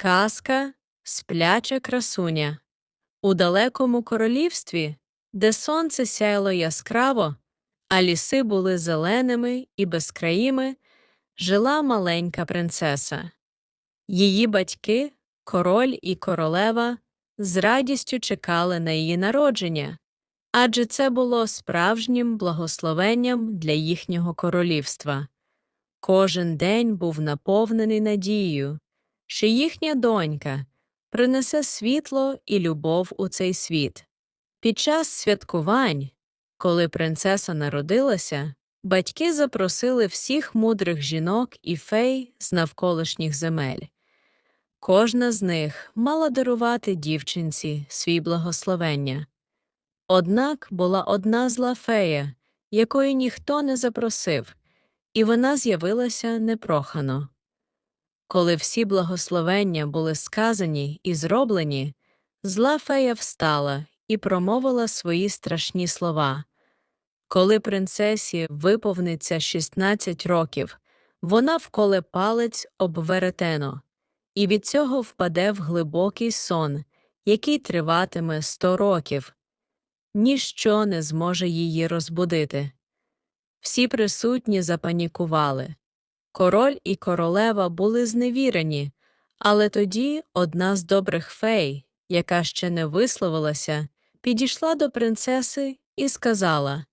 Казка Спляча красуня. У далекому королівстві, де сонце сяяло яскраво, а ліси були зеленими і безкраїми, жила маленька принцеса. Її батьки, король і королева, з радістю чекали на її народження, адже це було справжнім благословенням для їхнього королівства. Кожен день був наповнений надією, що їхня донька принесе світло і любов у цей світ. Під час святкувань, коли принцеса народилася, батьки запросили всіх мудрих жінок і фей з навколишніх земель. Кожна з них мала дарувати дівчинці свій благословення. Однак була одна зла фея, якої ніхто не запросив, і вона з'явилася непрохано. Коли всі благословення були сказані і зроблені, зла фея встала і промовила свої страшні слова. Коли принцесі виповниться 16 років, вона вколе палець об веретено, і від цього впаде в глибокий сон, який триватиме 100 років. Ніщо не зможе її розбудити. Всі присутні запанікували. Король і королева були зневірені, але тоді одна з добрих фей, яка ще не висловилася, підійшла до принцеси і сказала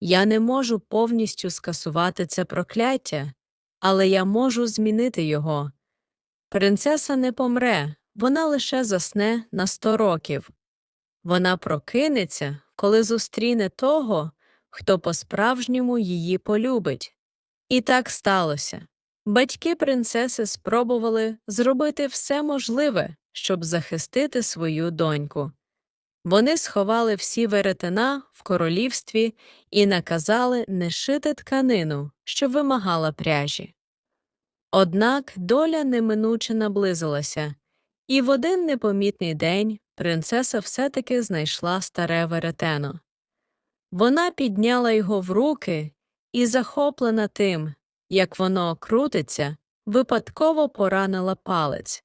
Я не можу повністю скасувати це прокляття, але я можу змінити його. Принцеса не помре, вона лише засне на сто років. Вона прокинеться, коли зустріне того, хто по-справжньому її полюбить. І так сталося. Батьки принцеси спробували зробити все можливе, щоб захистити свою доньку. Вони сховали всі веретена в королівстві і наказали не шити тканину, що вимагала пряжі. Однак доля неминуче наблизилася, і в один непомітний день принцеса все таки знайшла старе веретено. Вона підняла його в руки і, захоплена тим, як воно крутиться, випадково поранила палець.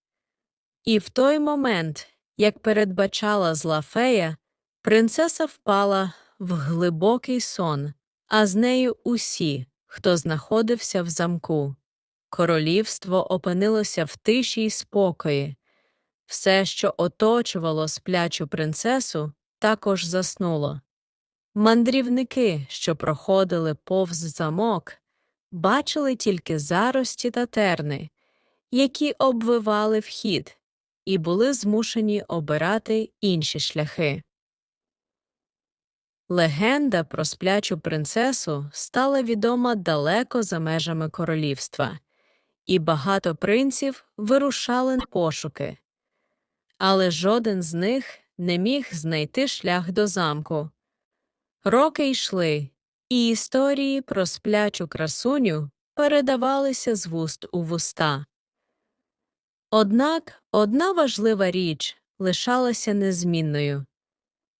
І в той момент, як передбачала зла фея, принцеса впала в глибокий сон, а з нею усі, хто знаходився в замку. Королівство опинилося в тиші й спокої. Все, що оточувало сплячу принцесу, також заснуло. Мандрівники, що проходили повз замок, бачили тільки зарості та терни, які обвивали вхід, і були змушені обирати інші шляхи. Легенда про сплячу принцесу стала відома далеко за межами королівства, і багато принців вирушали на пошуки, але жоден з них не міг знайти шлях до замку. Роки йшли, і історії про сплячу красуню передавалися з вуст у вуста. Однак одна важлива річ лишалася незмінною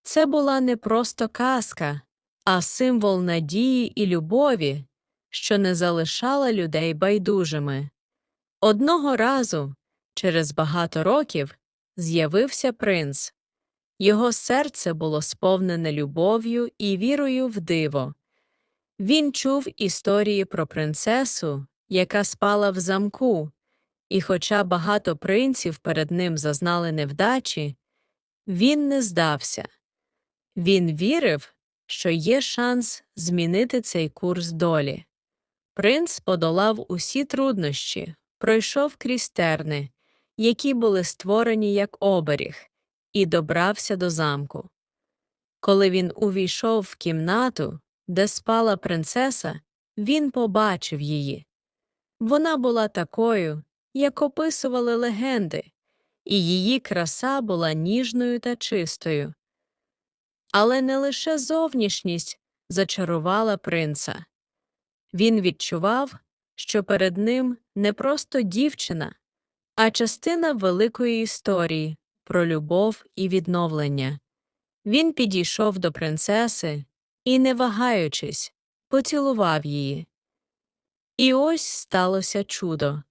це була не просто казка, а символ надії і любові, що не залишала людей байдужими. Одного разу, через багато років, з'явився принц. Його серце було сповнене любов'ю і вірою в диво. Він чув історії про принцесу, яка спала в замку, і, хоча багато принців перед ним зазнали невдачі, він не здався. Він вірив, що є шанс змінити цей курс долі. Принц подолав усі труднощі, пройшов крізь терни, які були створені як оберіг, і добрався до замку. Коли він увійшов в кімнату, де спала принцеса, він побачив її. Вона була такою, як описували легенди, і її краса була ніжною та чистою. Але не лише зовнішність зачарувала принца. Він відчував, що перед ним не просто дівчина, а частина великої історії про любов і відновлення. Він підійшов до принцеси і, не вагаючись, поцілував її. І ось сталося чудо.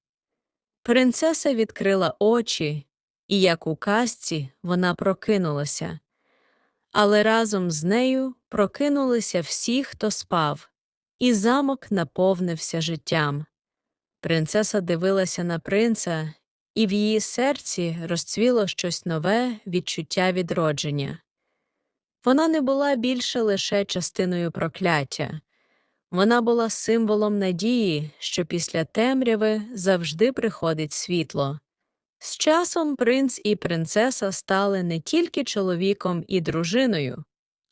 Принцеса відкрила очі, і, як у казці, вона прокинулася. Але разом з нею прокинулися всі, хто спав, і замок наповнився життям. Принцеса дивилася на принца, і в її серці розцвіло щось нове відчуття відродження. Вона не була більше лише частиною прокляття. Вона була символом надії, що після темряви завжди приходить світло. З часом принц і принцеса стали не тільки чоловіком і дружиною,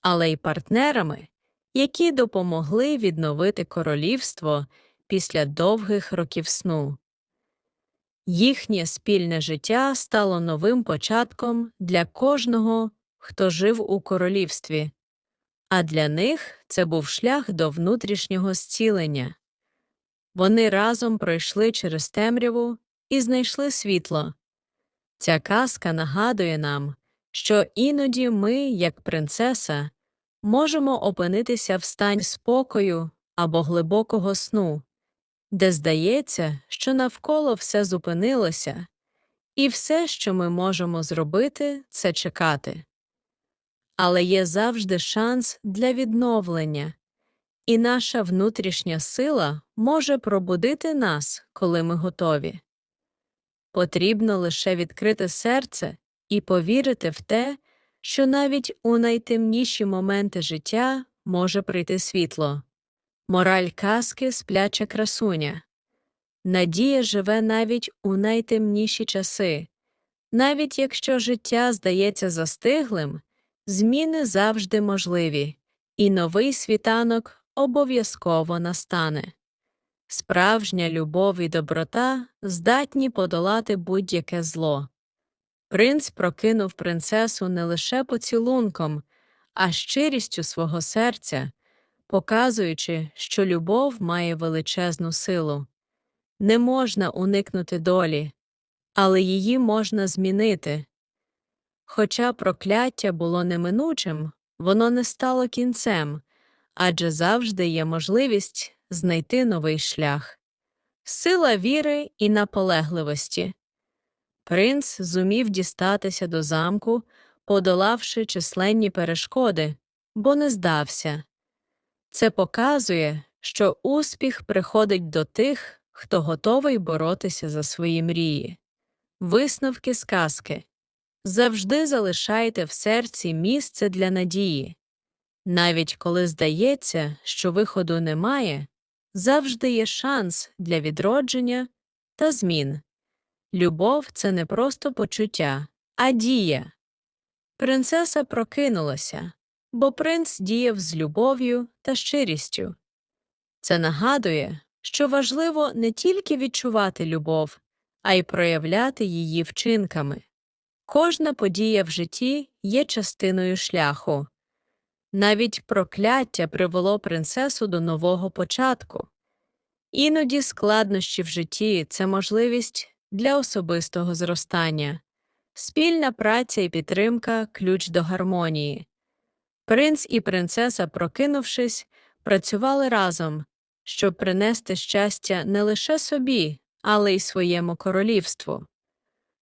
але й партнерами, які допомогли відновити королівство після довгих років сну. Їхнє спільне життя стало новим початком для кожного, хто жив у королівстві, а для них це був шлях до внутрішнього зцілення. Вони разом пройшли через темряву і знайшли світло. Ця казка нагадує нам, що іноді ми, як принцеса, можемо опинитися в стані спокою або глибокого сну, де здається, що навколо все зупинилося, і все, що ми можемо зробити, це чекати. Але є завжди шанс для відновлення, і наша внутрішня сила може пробудити нас, коли ми готові. Потрібно лише відкрити серце і повірити в те, що навіть у найтемніші моменти життя може прийти світло. Мораль казки спляча красуня. Надія живе навіть у найтемніші часи. Навіть якщо життя здається застиглим, зміни завжди можливі, і новий світанок обов'язково настане. Справжня любов і доброта здатні подолати будь-яке зло. Принц прокинув принцесу не лише поцілунком, а щирістю свого серця, показуючи, що любов має величезну силу. Не можна уникнути долі, але її можна змінити. Хоча прокляття було неминучим, воно не стало кінцем, адже завжди є можливість знайти новий шлях. Сила віри і наполегливості. Принц зумів дістатися до замку, подолавши численні перешкоди, бо не здався. Це показує, що успіх приходить до тих, хто готовий боротися за свої мрії. Висновки сказки завжди залишайте в серці місце для надії. Навіть коли здається, що виходу немає, завжди є шанс для відродження та змін. Любов це не просто почуття, а дія. Принцеса прокинулася, бо принц діяв з любов'ю та щирістю. Це нагадує, що важливо не тільки відчувати любов, а й проявляти її вчинками. Кожна подія в житті є частиною шляху. Навіть прокляття привело принцесу до нового початку. Іноді складнощі в житті це можливість для особистого зростання, спільна праця і підтримка ключ до гармонії. Принц і принцеса, прокинувшись, працювали разом, щоб принести щастя не лише собі, але й своєму королівству.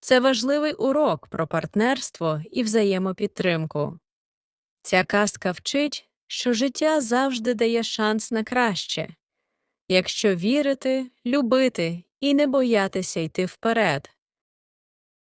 Це важливий урок про партнерство і взаємопідтримку. Ця казка вчить, що життя завжди дає шанс на краще, якщо вірити, любити і не боятися йти вперед.